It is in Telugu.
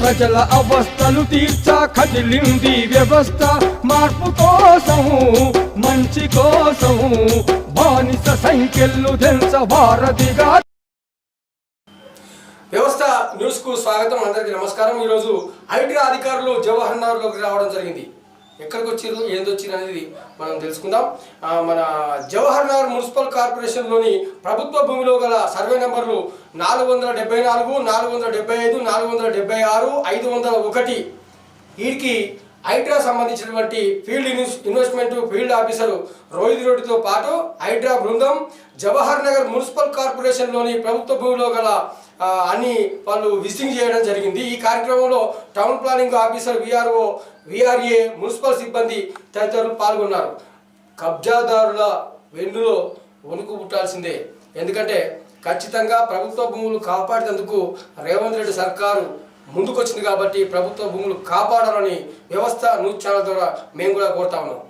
ప్రజల అవస్థలు తీర్చా కదిలింది వ్యవస్థ మార్పు కోసము మంచి కోసము బానిస సంఖ్యలు తెంచ వ్యవస్థ న్యూస్కు స్వాగతం. అందరికీ నమస్కారం. ఈరోజు ఐటీ అధికారులు జవహర్ నగర్లోకి రావడం జరిగింది. ఎక్కడికి వచ్చిర్రు ఏంది వచ్చిర్రు అనేది మనం తెలుసుకుందాం. మన జవహర్ నగర్ మున్సిపల్ కార్పొరేషన్లోని ప్రభుత్వ భూమిలో గల సర్వే నెంబర్లు నాలుగు వందల డెబ్బై నాలుగు నాలుగు వందల డెబ్బై ఐదు నాలుగు వందల డెబ్బై ఆరు ఐదు వందల ఒకటి. వీటికి హైడ్రా సంబంధించినటువంటి field invest- investment field officer Rohit రెడ్డితో పాటు హైడ్రా బృందం జవహర్ నగర్ మున్సిపల్ కార్పొరేషన్లోని ప్రభుత్వ భూమిలో గల అని వాళ్ళు విజిటింగ్ చేయడం జరిగింది. ఈ కార్యక్రమంలో town planning officer VRO VRA municipal సిబ్బంది తదితరులు పాల్గొన్నారు. కబ్జాదారుల వెన్నులో వణుకు పుట్టాల్సిందే. ఎందుకంటే ఖచ్చితంగా ప్రభుత్వ భూములు కాపాడేందుకు రేవంత్ రెడ్డి సర్కారు ముందుకొచ్చింది కాబట్టి ప్రభుత్వ భూములు కాపాడాలని వ్యవస్థ న్యూస్ ఛానల్ ద్వారా మేము కూడా కోరుతా ఉన్నాం.